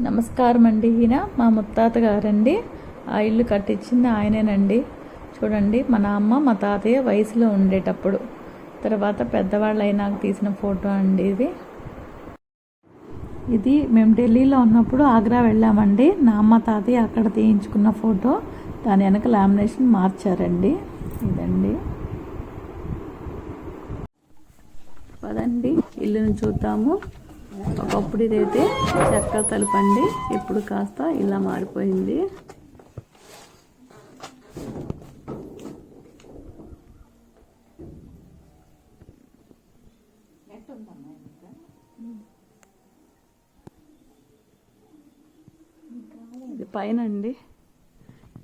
నమస్కారం అండి ఈయన. మా ముత్తాత గారండి ఆ ఇల్లు కట్టించింది ఆయనేనండి. చూడండి మన అమ్మ మా తాతయ్య వయసులో ఉండేటప్పుడు. తర్వాత పెద్దవాళ్ళు అయినాక తీసిన ఫోటో అండి ఇది. ఇది మేము ఢిల్లీలో ఉన్నప్పుడు ఆగ్రా వెళ్ళామండి. నా అమ్మ తాతయ్య అక్కడ తీయించుకున్న ఫోటో. దాని వెనక లామినేషన్ మార్చారండి. ఇదండి. పదండి ఇల్లును చూద్దాము. ఒకప్పుడు ఇదైతే చెక్క తలుపండి. ఇప్పుడు కాస్త ఇలా మారిపోయింది ఇది పైన అండి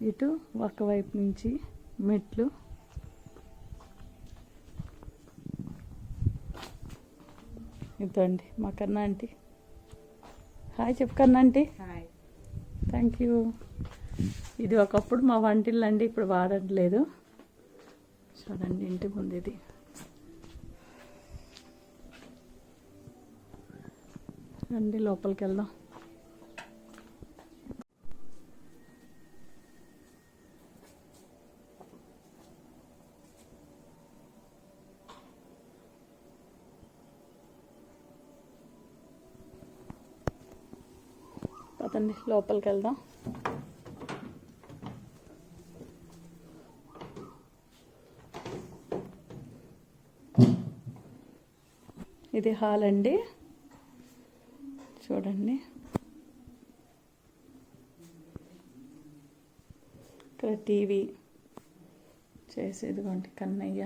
ఇటు ఒకవైపు నుంచి మెట్లు ఇదండి మా కన్నా ఆంటీ. హాయ్ చెప్పు కన్నా ఆంటీ. థ్యాంక్ యూ ఇది ఒకప్పుడు మా వంటిల్లు అండి ఇప్పుడు వాడట్లేదు. చూడండి ఇంటి ముందు ఇది. రండి లోపలికి వెళ్దాం. అతన్ని లోపలికి వెళ్దాం ఇది హాల్ అండి. చూడండి. ఇక్కడ టీవీ చేసేదిగోండి కన్నయ్య.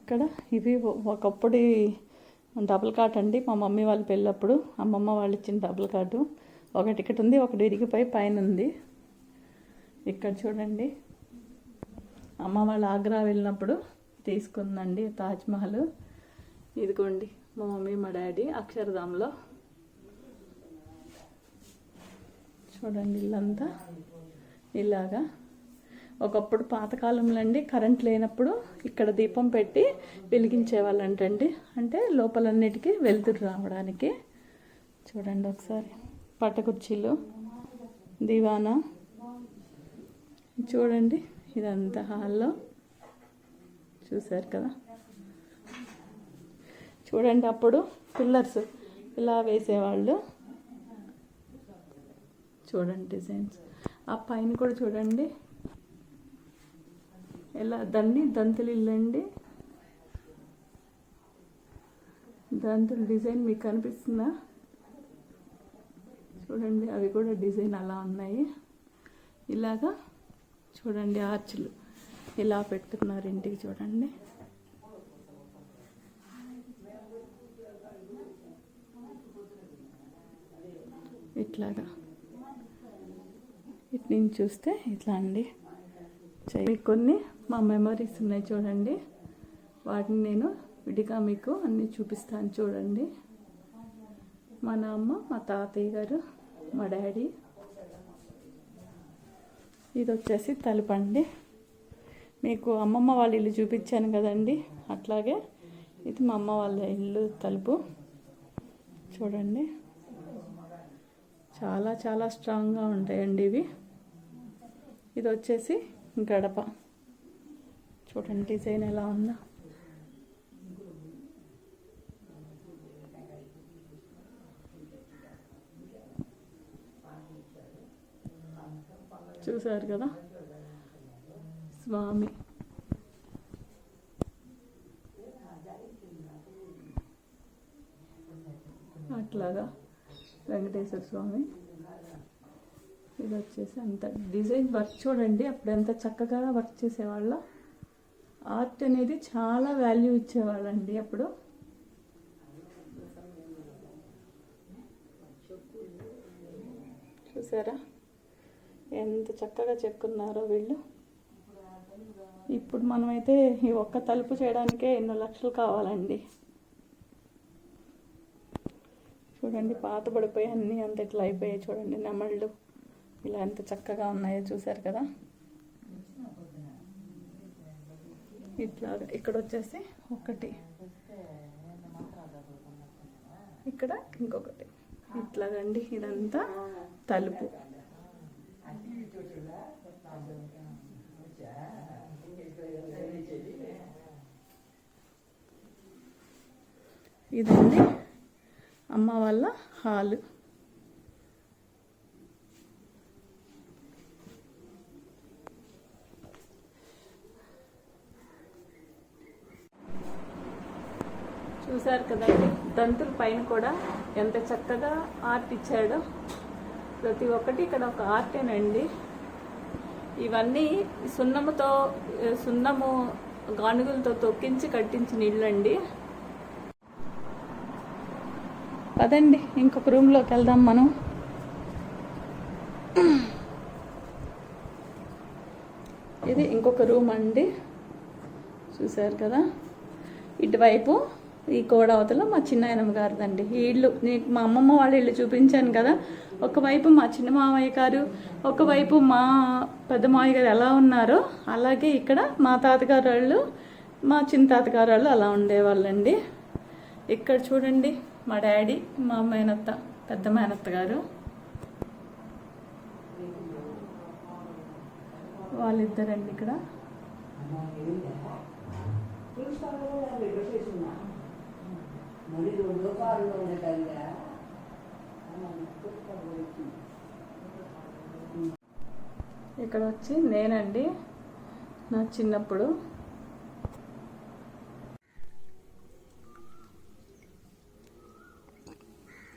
ఇక్కడ ఇవి ఒకప్పుడు డబుల్ కాట్ అండి. మా మమ్మీ వాళ్ళు పెళ్ళప్పుడు అమ్మమ్మ వాళ్ళు ఇచ్చిన డబుల్ కాటు ఒకటి ఇక్కడ ఉంది ఒకటి ఇరిగిపోయి పైన ఉంది. ఇక్కడ చూడండి. అమ్మ వాళ్ళు ఆగ్రా వెళ్ళినప్పుడు తీసుకుందండి తాజ్మహల్ ఇదిగోండి మా మమ్మీ మా డాడీ అక్షరధామ్లో. చూడండి ఇల్లంతా. ఇలాగా. ఒకప్పుడు పాతకాలంలో అండి కరెంట్ లేనప్పుడు ఇక్కడ దీపం పెట్టి వెలిగించేవాళ్ళంటండి. అంటే లోపలన్నిటికీ వెలుతురు రావడానికి. చూడండి ఒకసారి. పట్టకుర్చీలు దివానా. చూడండి ఇదంతా హాల్లో. చూశారు కదా. చూడండి అప్పుడు పిల్లర్స్ ఇలా వేసేవాళ్ళు. చూడండి డిజైన్స్. ఆ పైన కూడా చూడండి. ఎలా? దాన్ని దంతులు ఇల్లు అండి దంతుల డిజైన్ మీకు కనిపిస్తుందా? చూడండి అవి కూడా డిజైన్ అలా ఉన్నాయి. ఇలాగా చూడండి ఆర్చులు ఇలా పెట్టుకున్నారు ఇంటికి చూడండి. ఇట్లాగా. ఇటు నుంచి చూస్తే ఇట్లా అండి. మీకు కొన్ని మా మెమరీస్ ఉన్నాయి చూడండి. వాటిని నేను విడిగా మీకు అన్నీ చూపిస్తాను చూడండి. మా నాన్న మా తాతయ్య గారు మా డాడీ. ఇది వచ్చేసి తలుపండి మీకు అమ్మమ్మ వాళ్ళ ఇల్లు చూపించాను కదండి. అట్లాగే ఇది మా అమ్మ వాళ్ళ ఇల్లు తలుపు. చూడండి. చాలా చాలా స్ట్రాంగ్గా ఉంటాయండి ఇవి. ఇది వచ్చేసి గడప. చూడండి డిజైన్ ఎలా ఉందో. చూసారు కదా? స్వామి. అట్లాగా. వెంకటేశ్వర స్వామి. ఇది వచ్చేసి అంత డిజైన్ వర్క్ చూడండి అప్పుడు ఎంత చక్కగా వర్క్ చేసేవాళ్ళ. ఆర్ట్ అనేది చాలా వాల్యూ ఇచ్చేవాళ్ళండి అప్పుడు. చూసారా? ఎంత చక్కగా చెక్కున్నారో వీళ్ళు. ఇప్పుడు మనమైతే ఈ ఒక్క తలుపు చేయడానికే ఎన్నో లక్షలు కావాలండి. చూడండి పాత పడిపోయి అన్నీ అంత ఇట్లా అయిపోయాయి చూడండి నెమళ్ళు. ఇలా ఎంత చక్కగా ఉన్నాయో చూసారు కదా? ఇట్లా ఇక్కడ వచ్చేసి ఒకటి. ఇక్కడ ఇంకొకటి. ఇట్లాగండి ఇదంతా తలుపు. ఇదండి అమ్మ వాళ్ళ హాలు. చూశారు కదండి. దంతుల పైన కూడా ఎంత చక్కగా ఆర్ట్ ఇచ్చాడో. ప్రతి ఒక్కటి ఇక్కడ ఒక ఆర్టేనండి. ఇవన్నీ సున్నముతో సున్నము గానుగులతో తొక్కించి కట్టించిన ఇళ్ళండి పదండి ఇంకొక రూమ్లోకి వెళ్దాం మనం. ఇది ఇంకొక రూమ్ అండి. చూశారు కదా? ఇటువైపు ఈ కోడ అవతల మా చిన్నాయనమ్మ గారిదండి. ఈ ఇల్లు నీకు మా అమ్మమ్మ వాళ్ళ ఇల్లు చూపించాను కదా. ఒకవైపు మా చిన్న మామయ్య గారు ఒకవైపు మా పెద్ద మామయ్య గారు ఎలా ఉన్నారో అలాగే ఇక్కడ మా తాతగారు వాళ్ళు మా చిన్న తాతగారు వాళ్ళు అలా ఉండేవాళ్ళండి. ఇక్కడ చూడండి మా డాడీ మా మేనత్త పెద్ద మేనత్త గారు. వాళ్ళిద్దరండి ఇక్కడ. ఇక్కడ వచ్చి నేనండి నా చిన్నప్పుడు.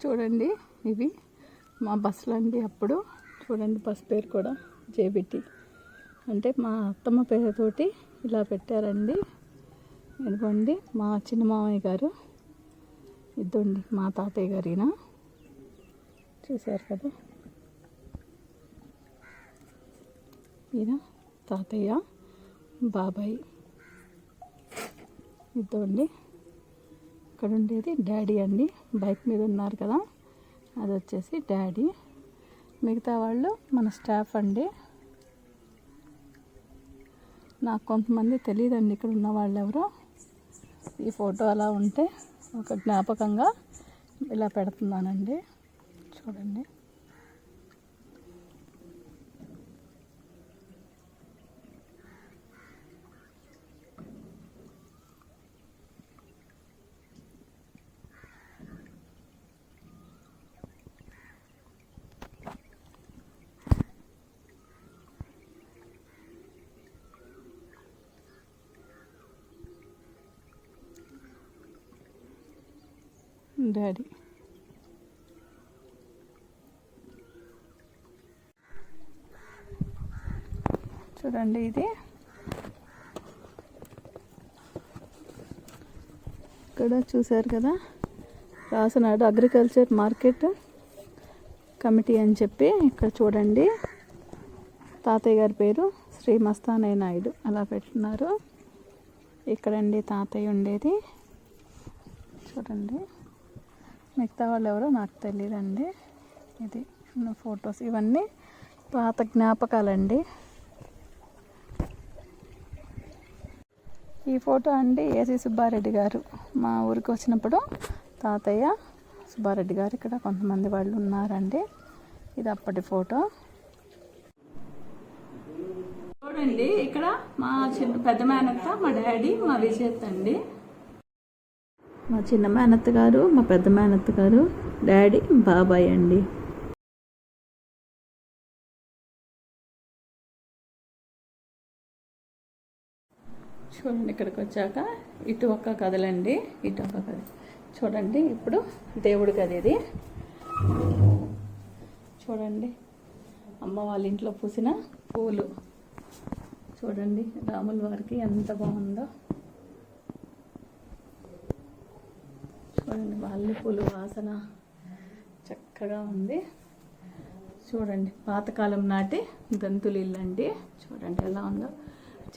చూడండి ఇవి మా బస్సులు అండి అప్పుడు. చూడండి బస్ పేరు కూడా జేబిటి. అంటే మా అత్తమ్మ పేరుతోటి ఇలా పెట్టారండి. ఎందుకండి మా చిన్న మామయ్య గారు. ఇద్దండి మా తాతయ్య గారిన? చూశారు కదా? ఈయన తాతయ్య? బాబాయ్? ఇద్దండి. ఇక్కడ ఉండేది డాడీ అండి. బైక్ మీద ఉన్నారు కదా? అది వచ్చేసి డాడీ. మిగతా వాళ్ళు మన స్టాఫ్ అండి. నాకు కొంతమంది తెలియదండి ఇక్కడ ఉన్న వాళ్ళు ఎవరో. ఈ ఫోటో అలా ఉంటే ఒక జ్ఞాపకంగా ఇలా పెడుతున్నానండి. చూడండి. డాడీ చూడండి ఇది. ఇక్కడ చూశారు కదా? రాసినాడు అగ్రికల్చర్ మార్కెట్ కమిటీ అని చెప్పి ఇక్కడ చూడండి. తాతయ్య గారి పేరు శ్రీ మస్తానయ్య నాయుడు. అలా పెట్టున్నారు ఇక్కడండి తాతయ్య ఉండేది. చూడండి. మిగతా వాళ్ళు ఎవరో నాకు తెలియదండి. ఇది ఫొటోస్. ఇవన్నీ పాత జ్ఞాపకాలండి. ఈ ఫోటో అండి ఏసీ సుబ్బారెడ్డి గారు. మా ఊరికి వచ్చినప్పుడు తాతయ్య సుబ్బారెడ్డి గారు ఇక్కడ కొంతమంది వాళ్ళు ఉన్నారండి. ఇది అప్పటి ఫోటో. చూడండి ఇక్కడ మా చిన్న పెద్ద మేనత్త మా డాడీ మా విజేత అండి. మా చిన్న మేనత్త గారు మా పెద్ద మేనత్త గారు డాడీ బాబాయ్ అండి. చూడండి ఇక్కడికి వచ్చాక ఇటు ఒక్క కథలండి ఇటు ఒక కథ. చూడండి ఇప్పుడు దేవుడి కథ ఇది. చూడండి అమ్మ వాళ్ళ ఇంట్లో పూసిన పూలు. చూడండి రాముల వారికి ఎంత బాగుందో. చూడండి వాళ్ళ పూలు వాసన చక్కగా ఉంది. చూడండి పాతకాలం నాటి దంతులు ఇల్లండి. చూడండి ఎలా ఉందో.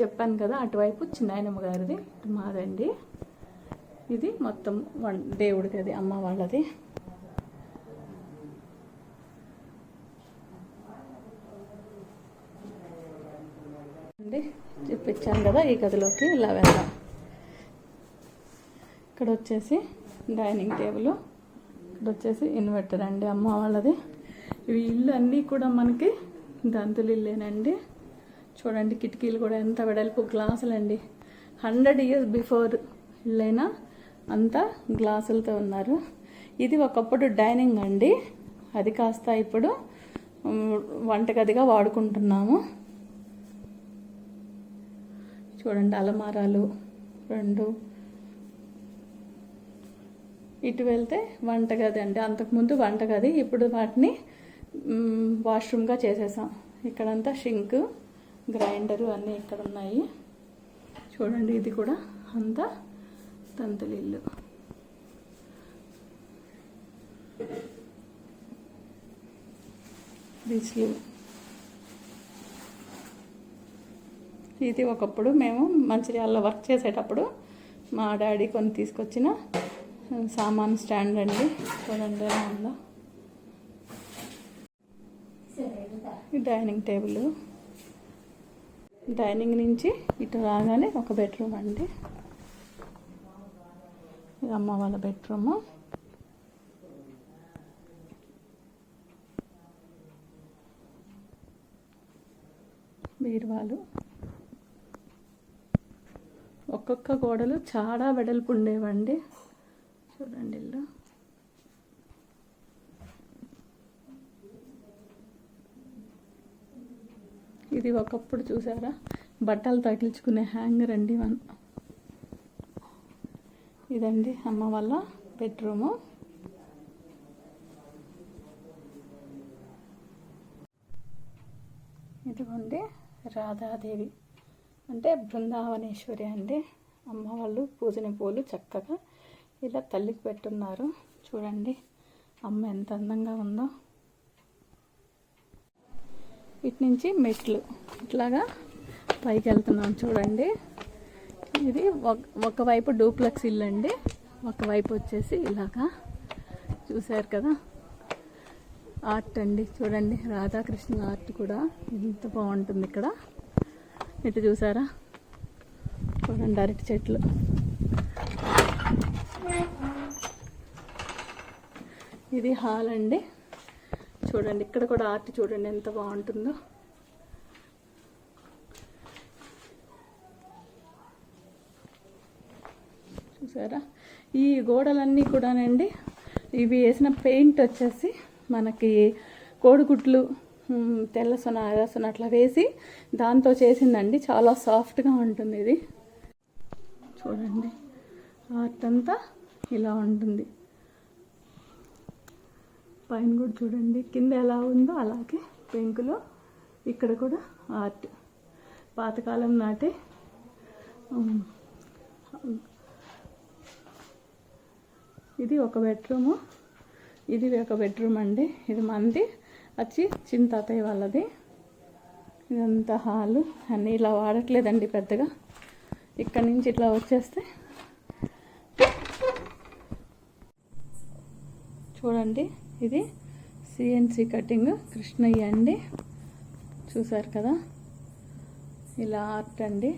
చెప్పాను కదా అటువైపు చిన్నాయనమ్మ గారిది మాదండి. ఇది మొత్తం వన్ దేవుడికి అది అమ్మ వాళ్ళది. అండి చూపించాను కదా ఈ గదిలోకి ఇలా వెళ్దాం. ఇక్కడ వచ్చేసి డైనింగ్ టేబుల్. ఇక్కడ వచ్చేసి ఇన్వర్టర్ అండి అమ్మ వాళ్ళది. ఇవి ఇల్లు అన్నీ కూడా మనకి దంతులు ఇల్లేనండి చూడండి కిటికీలు కూడా ఎంత వెడల్పు గ్లాసులు అండి హండ్రెడ్ ఇయర్స్ బిఫోర్ ఇల్లైనా అంతా గ్లాసులతో ఉన్నారు. ఇది ఒకప్పుడు డైనింగ్ అండి. అది కాస్త ఇప్పుడు వంటగదిగా వాడుకుంటున్నాము. చూడండి అలమారాలు రెండు ఇటు వెళ్తే వంటగది అండి అంతకుముందు వంటగది ఇప్పుడు వాటిని వాష్రూమ్గా చేసేసాం. ఇక్కడంతా షింక్ గ్రైండరు అన్నీ ఇక్కడ ఉన్నాయి. చూడండి ఇది కూడా అంతా తంతలిల్లు. బీచ్లు ఇది ఒకప్పుడు మేము మంచిర్యాలలో వర్క్ చేసేటప్పుడు మా డాడీ కొన్ని తీసుకొచ్చిన సామాన్ స్టాండ్ అండి. చూడండి దానిలో డైనింగ్ టేబుల్. డైనింగ్ నుంచి ఇటు రాగానే ఒక బెడ్రూమ్ అండి. ఇది అమ్మ వాళ్ళ బెడ్రూము. బీరువాలు. ఒక్కొక్క గోడలు చాలా వెడల్పు ఉండేవండి. చూడండి ఇల్లు. ఇది ఒకప్పుడు చూసారా? బట్టలు తగిలించుకునే హ్యాంగర్ అండి వన్. ఇదండి అమ్మ వాళ్ళ బెడ్రూము. ఇదిగోండి రాధాదేవి. అంటే బృందావనేశ్వరి అండి. అమ్మ వాళ్ళు పూజని పూలు చక్కగా ఇలా తల్లికి పెట్టున్నారు. చూడండి అమ్మ ఎంత అందంగా ఉందో. ఇటు నుంచి మెట్లు. ఇట్లాగా పైకి వెళ్తున్నాం చూడండి. ఇది ఒక- ఒకవైపు డూప్లెక్స్ ఇల్లు అండి. ఒకవైపు వచ్చేసి ఇలాగా చూశారు కదా. ఆర్ట్ అండి. చూడండి రాధాకృష్ణ ఆర్ట్ కూడా ఎంత బాగుంటుంది ఇక్కడ. ఇటు చూసారా? చూడండి అరటి చెట్లు. ఇది హాల్ అండి. చూడండి ఇక్కడ కూడా ఆర్ట్ చూడండి ఎంత బాగుంటుందో. చూసారా? ఈ గోడలన్నీ కూడానండి ఇవి వేసిన పెయింట్ వచ్చేసి మనకి కోడిగుడ్లు తెల్ల సొన అట్లా వేసి దాంతో చేసిందండి. చాలా సాఫ్ట్గా ఉంటుంది ఇది. చూడండి ఆర్ట్ అంతా ఇలా ఉంటుంది. పైన కూడా చూడండి. కింద ఎలా ఉందో అలాగే పెంకులో ఇక్కడ కూడా ఆర్ట్. పాతకాలం నాటే ఇది ఒక బెడ్రూము. ఇది ఒక బెడ్రూమ్ అండి. ఇది మంది వచ్చి చిన్న తాతయ్య వాళ్ళది. ఇదంతా హాలు. అన్నీ ఇలా వాడట్లేదండి పెద్దగా. ఇక్కడి నుంచి ఇట్లా వచ్చేస్తే చూడండి. ఇది సిఎన్సి కటింగ్ కృష్ణయ్య అండి. చూసారు కదా? ఇలా ఆర్ట్ అండి.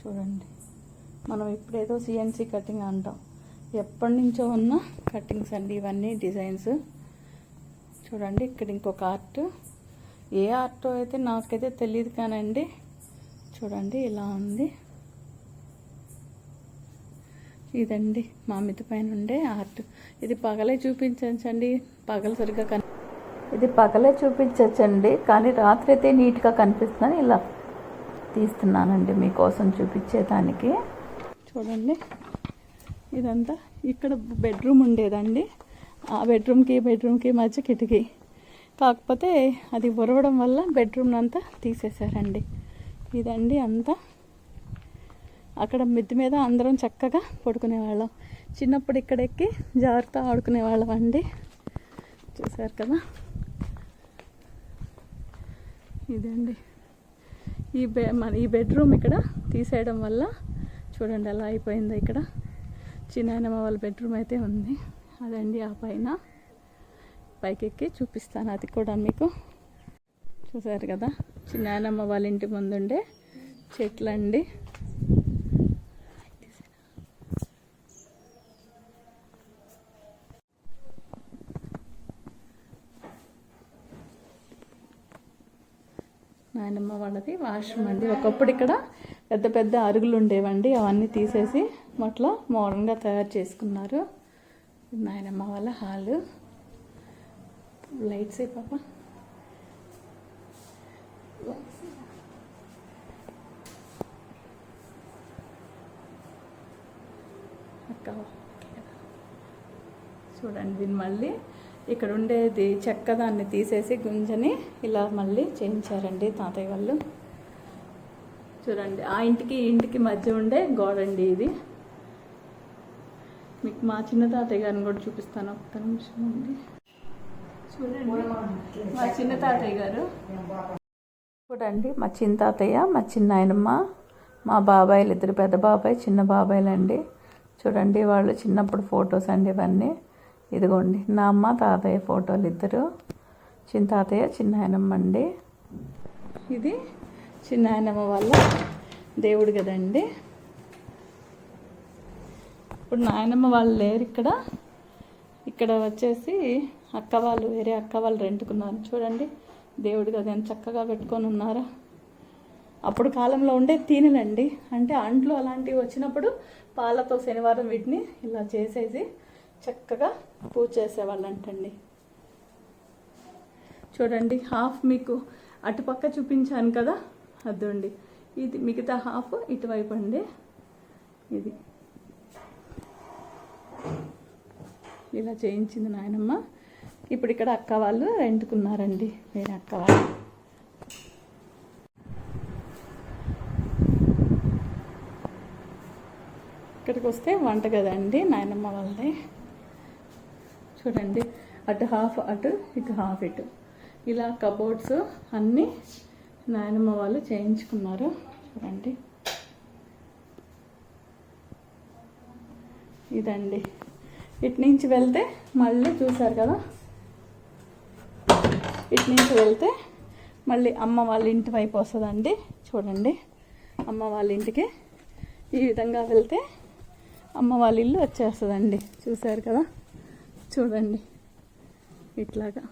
చూడండి. మనం ఇప్పుడేదో సిఎన్సి కటింగ్ అంటాం. ఎప్పటి నుంచో ఉన్న కటింగ్స్ అండి ఇవన్నీ డిజైన్స్ చూడండి ఇక్కడ ఇంకొక ఆర్ట్ ఏ ఆర్ట్ అయితే నాకైతే తెలియదు కానండి. చూడండి ఇలా ఉంది. ఇదండి మా మిద్ది పైన ఉండే ఆర్ట్. ఇది పగలే చూపించండి పగలు సరిగ్గా కన్ ఇది పగలే చూపించచ్చండి కానీ రాత్రి అయితే నీట్గా కనిపిస్తుందని ఇలా తీస్తున్నానండి మీకోసం చూపించేదానికి. చూడండి ఇదంతా ఇక్కడ బెడ్రూమ్ ఉండేదండి. ఆ బెడ్రూమ్కి బెడ్రూమ్కి మధ్య కిటికీ. కాకపోతే అది ఉరవడం వల్ల బెడ్రూమ్ అంతా తీసేశారండి. ఇదండి అంతా అక్కడ మిద్ది మీద అందరం చక్కగా పడుకునేవాళ్ళం. చిన్నప్పుడు ఇక్కడ ఎక్కి జాగ్రత్త ఆడుకునేవాళ్ళం అండి. చూసారు కదా? ఇదండి. ఈ బె మన ఈ బెడ్రూమ్ ఇక్కడ తీసేయడం వల్ల చూడండి ఎలా అయిపోయిందో ఇక్కడ. చిన్నాయనమ్మ వాళ్ళ బెడ్రూమ్ అయితే ఉంది. అదండి ఆ పైన. పైకెక్కి చూపిస్తాను అది కూడా మీకు. చూసారు కదా? చిన్నాయనమ్మ వాళ్ళ ఇంటి ముందుండే చెట్లండి. నాయనమ్మ వాళ్ళది. వాష్రూమ్ అండి. ఒకప్పుడు ఇక్కడ పెద్ద పెద్ద అరుగులు ఉండేవండి. అవన్నీ తీసేసి అట్లా మోడర్న్గా తయారు చేసుకున్నారు. నాయనమ్మ వాళ్ళ హాలు. లైట్స్ ఏ పాప? అక్క. చూడండి దీన్ని మళ్ళీ ఇక్కడ ఉండేది చెక్క దాన్ని తీసేసి గుంజని ఇలా మళ్ళీ చేయించారండి తాతయ్య వాళ్ళు. చూడండి ఆ ఇంటికి ఈ ఇంటికి మధ్య ఉండే గోడండి ఇది. మీకు మా చిన్న తాతయ్య గారిని కూడా చూపిస్తాను ఒక్క నిమిషం అండి చూడండి మా చిన్న తాతయ్య గారు. చూడండి మా చిన్న తాతయ్య మా చిన్న ఆయనమ్మ మా బాబాయిలు ఇద్దరు పెద్ద బాబాయ్ చిన్న బాబాయ్లు అండి చూడండి వాళ్ళు చిన్నప్పుడు ఫొటోస్ అండి ఇవన్నీ. ఇదిగోండి నా అమ్మ తాతయ్య ఫోటోలు ఇద్దరు. చిన్న తాతయ్య చిన్నాయనమ్మ అండి. ఇది చిన్నాయనమ్మ వాళ్ళ దేవుడు కదండి. ఇప్పుడు నాయనమ్మ వాళ్ళు లేరు ఇక్కడ. ఇక్కడ వచ్చేసి అక్క వాళ్ళు వేరే అక్క వాళ్ళు రెంటుకున్నారు. చూడండి దేవుడు కదా ఎంత చక్కగా పెట్టుకొని ఉన్నారా. అప్పుడు కాలంలో ఉండే తీనెలండి. అంటే అంట్లు అలాంటివి వచ్చినప్పుడు పాలతో శనివారం వీటిని ఇలా చేసేసి చక్కగా పూజ చేసేవాళ్ళంటండి. చూడండి హాఫ్ మీకు అటుపక్క చూపించాను కదా? అదండి. ఇది మిగతా హాఫ్ ఇటువైపు అండి. ఇది. ఇలా చేయించింది నాయనమ్మ. ఇప్పుడు ఇక్కడ అక్క వాళ్ళు రెంట్కున్నారండి వేరే అక్క వాళ్ళు. ఇక్కడికి వస్తే వంట కదండి నాయనమ్మ వాళ్ళది. చూడండి. అటు హాఫ్ అటు ఇటు హాఫ్ ఇటు. ఇలా కబోర్డ్స్ అన్నీ నాయనమ్మ వాళ్ళు చేయించుకున్నారు. చూడండి. ఇదండి. ఇటు నుంచి వెళ్తే మళ్ళీ చూసారు కదా? ఇటు నుంచి వెళ్తే మళ్ళీ అమ్మ వాళ్ళ ఇంటి వైపు వస్తుందండి. చూడండి. అమ్మ వాళ్ళ ఇంటికి ఈ విధంగా వెళ్తే అమ్మ వాళ్ళ ఇల్లు వచ్చేస్తుందండి. చూసారు కదా? చూడండి. ఇట్లాగా.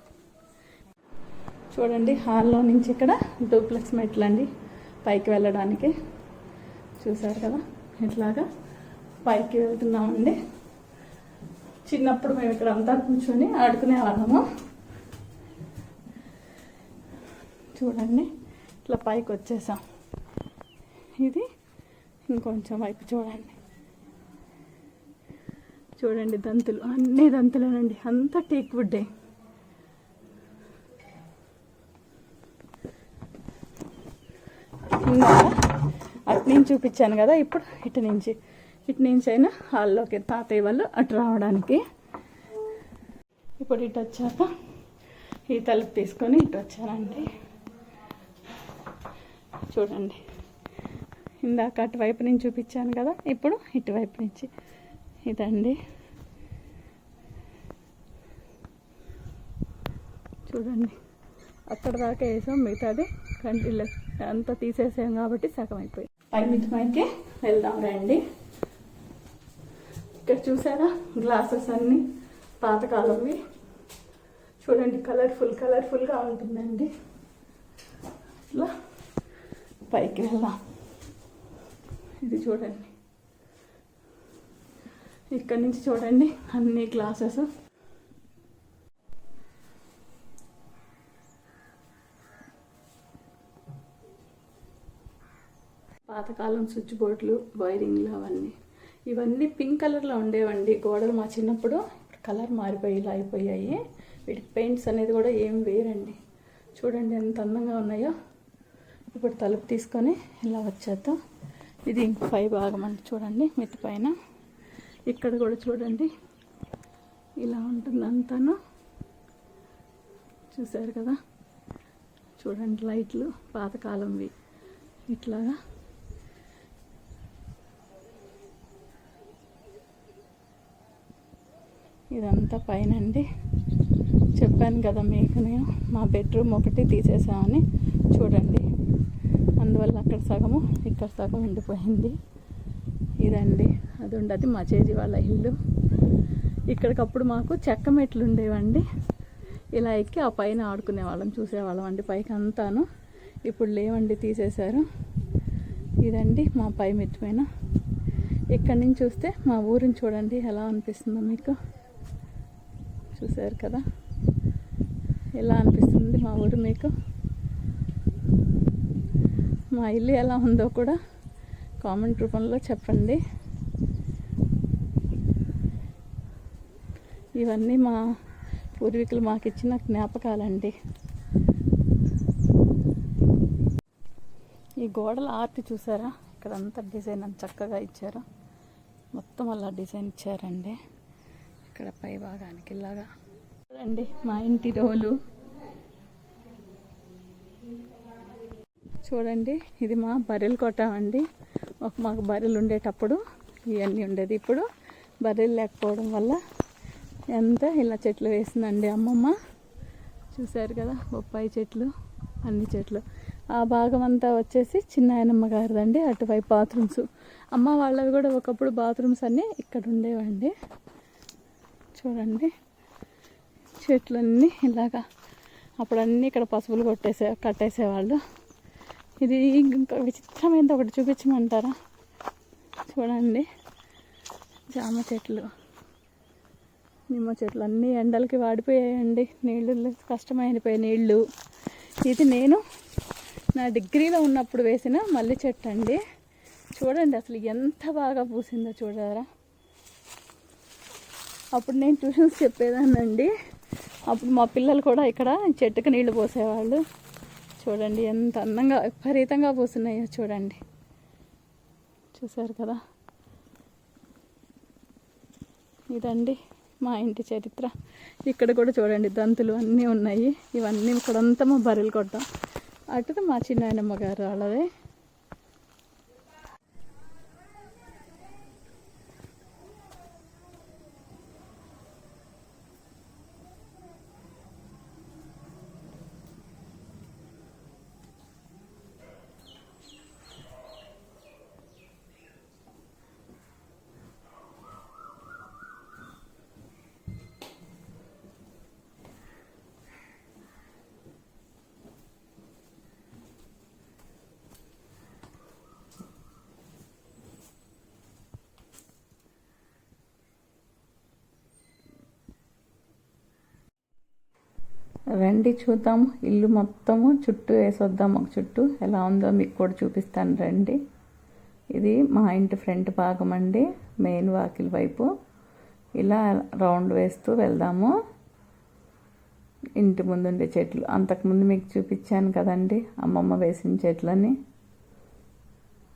చూడండి హాల్లో నుంచి ఇక్కడ డూప్లెక్స్ మెట్లు అండి. పైకి వెళ్ళడానికి. చూసారు కదా? ఇట్లాగా పైకి వెళ్తున్నామండి. చిన్నప్పుడు మేము ఇక్కడ అంతా కూర్చొని ఆడుకునే వాళ్ళము. చూడండి ఇట్లా పైకి వచ్చేసాం. ఇది ఇంకొంచెం వైపు చూడండి. చూడండి దంతులు అన్ని దంతులేనండి. అంతా టేక్ వుడ్డే. అటు నుంచి చూపించాను కదా ఇప్పుడు ఇటు నుంచి ఇటు నుంచి అయినా హాల్లోకి తాతయ్య వాళ్ళు అటు రావడానికి. ఇప్పుడు ఇటు వచ్చాక ఈ తలుపు తీసుకొని ఇటు వచ్చానండి. చూడండి. ఇందాక అటువైపు నుంచి చూపించాను కదా ఇప్పుడు ఇటువైపు నుంచి. ఇదండి. చూడండి. అక్కడ దాకా వేసాం మిగతాది కంటిలో. అంతా తీసేసాం కాబట్టి సగం అయిపోయి పైకి వెళ్దాం రండి. ఇక్కడ చూసారా? గ్లాసెస్ అన్నీ పాతకాలంవి చూడండి కలర్ఫుల్ కలర్ఫుల్గా ఉంటుందండి. ఇట్లా పైకి వెళ్దాం. ఇది చూడండి. ఇక్కడ నుంచి చూడండి అన్ని గ్లాసెస్. పాతకాలం స్విచ్ బోర్డులు వైరింగ్లు అవన్నీ. ఇవన్నీ పింక్ కలర్లో ఉండేవండి. గోడలు మా చిన్నప్పుడు కలర్ మారిపోయి ఇలా అయిపోయాయి. వీటి పెయింట్స్ అనేది కూడా ఏం వేరండి. చూడండి ఎంత అందంగా ఉన్నాయో. ఇప్పుడు తలుపు తీసుకొని ఇలా వచ్చేద్దాం. ఇది ఇంక పై భాగం అండి. చూడండి మిత్తి పైన. ఇక్కడ కూడా చూడండి. ఇలా ఉంటుంది అంతాను చూశారు కదా? చూడండి లైట్లు పాతకాలంవి ఇట్లాగా. ఇదంతా పైన అండి చెప్పాను కదా మీకు నేను మా బెడ్రూమ్ ఒకటి తీసేసామని. చూడండి. అందువల్ల అక్కడ సగము ఇక్కడ సగం ఉండిపోయింది ఇదండి. అది ఉండదు మా చేజీ వాళ్ళ ఇల్లు. ఇక్కడికప్పుడు మాకు చెక్క మెట్లు ఉండేవండి. ఇలా ఎక్కి ఆ పైన ఆడుకునే వాళ్ళం చూసేవాళ్ళం అండి పైకి అంతాను ఇప్పుడు లేవండి తీసేశారు. ఇదండి మా పై మెట్టిపైన ఇక్కడి నుంచి చూస్తే మా ఊరిని చూడండి ఎలా అనిపిస్తుందో మీకు. చూసారు కదా? ఎలా అనిపిస్తుంది మా ఊరు మీకు? మా ఇల్లు ఎలా ఉందో కూడా కామెంట్ రూపంలో చెప్పండి. ఇవన్నీ మా పూర్వీకులు మాకు ఇచ్చిన జ్ఞాపకాలండి. ఈ గోడల ఆర్తి చూసారా? ఇక్కడ అంతా డిజైన్ అంత చక్కగా ఇచ్చారు. మొత్తం అలా డిజైన్ ఇచ్చారండి. ఇక్కడ పై భాగానికి ఇలాగా. చూడండి మా ఇంటి రోలు. చూడండి ఇది మా బర్రెలు కొట్టాం అండి. మాకు బర్రెలు ఉండేటప్పుడు ఇవన్నీ ఉండేది. ఇప్పుడు బర్రెలు లేకపోవడం వల్ల ఎంత? ఇలా చెట్లు వేసిందండి అమ్మమ్మ. చూశారు కదా బొప్పాయి చెట్లు అన్ని చెట్లు. ఆ భాగం అంతా వచ్చేసి చిన్న ఆయనమ్మ గారిదండి అటువైపు బాత్రూమ్స్ అమ్మ వాళ్ళవి కూడా ఒకప్పుడు బాత్రూమ్స్ అన్నీ ఇక్కడ ఉండేవండి. చూడండి. చెట్లన్నీ ఇలాగా అప్పుడన్నీ ఇక్కడ పసుపులు కొట్టేసే కట్టేసేవాళ్ళు. ఇది ఇంకా విచిత్రమైనది ఒకటి చూపించమంటారా? చూడండి. జామ చెట్లు. నిమ్మ చెట్లు అన్నీ ఎండలకి వాడిపోయాయండి. నీళ్ళు కష్టమైపోయాయి నీళ్ళు. ఇది నేను నా డిగ్రీలో ఉన్నప్పుడు వేసిన మల్లి చెట్టు అండి. చూడండి అసలు ఎంత బాగా పూసిందో చూడరా. అప్పుడు నేను ట్యూషన్స్ చెప్పేదానండి అప్పుడు మా పిల్లలు కూడా ఇక్కడ చెట్టుకు నీళ్ళు పోసేవాళ్ళు. చూడండి ఎంత అందంగా విపరీతంగా పూస్తున్నాయో చూడండి. చూసారు కదా? ఇదండి. మా ఇంటి చరిత్ర. ఇక్కడ కూడా చూడండి దంతులు అన్నీ ఉన్నాయి. ఇవన్నీ ఇక్కడంతా మా బర్రెలు కొట్టాం. అటు మా చిన్నాయనమ్మ గారు వాళ్ళదే. రండి చూద్దాం. ఇల్లు మొత్తము చుట్టూ వేసొద్దాం. ఒక చుట్టూ ఎలా ఉందో మీకు కూడా చూపిస్తాను. రండి. ఇది మా ఇంటి ఫ్రంట్ భాగం అండి. మెయిన్ వాకిల్ వైపు. ఇలా రౌండ్ వేస్తూ వెళ్దాము. ఇంటి ముందుండే చెట్లు. అంతకుముందు మీకు చూపించాను కదండి. అమ్మమ్మ వేసిన చెట్లని.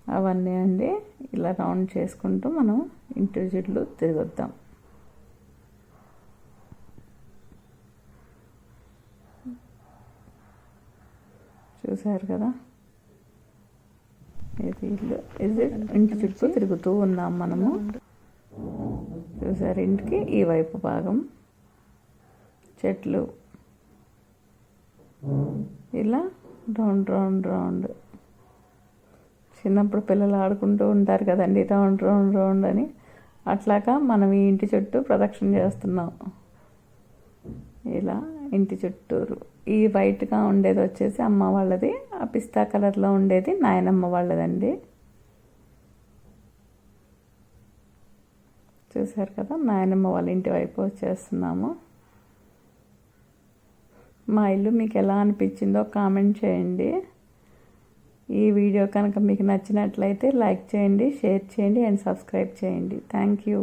అవన్నీ అండి. ఇలా రౌండ్ చేసుకుంటూ మనం ఇంటి చెట్లు తిరగొద్దాం. చూసారు కదా? ఇది ఇల్లు. ఇది ఇంటి చుట్టూ తిరుగుతూ ఉన్నాం మనము? చూసారు ఇంటికి ఈ వైపు భాగం. చెట్లు. ఇలా రౌండ్ రౌండ్ రౌండ్. చిన్నప్పుడు పిల్లలు ఆడుకుంటూ ఉంటారు కదండి రౌండ్ రౌండ్ రౌండ్ అని. అట్లాగా మనం ఈ ఇంటి చుట్టూ ప్రదక్షిణ చేస్తున్నాం. ఇలా ఇంటి చుట్టూరు. ఈ వైట్గా ఉండేది వచ్చేసి అమ్మ వాళ్ళది ఆ పిస్తా కలర్లో ఉండేది నాయనమ్మ వాళ్ళదండి. చూసారు కదా నాయనమ్మ వాళ్ళ ఇంటి వైపు వచ్చేస్తున్నాము. మా ఇల్లు మీకు ఎలా అనిపించిందో కామెంట్ చేయండి. ఈ వీడియో కనుక మీకు నచ్చినట్లయితే లైక్ చేయండి షేర్ చేయండి అండ్ సబ్స్క్రైబ్ చేయండి. Thank you.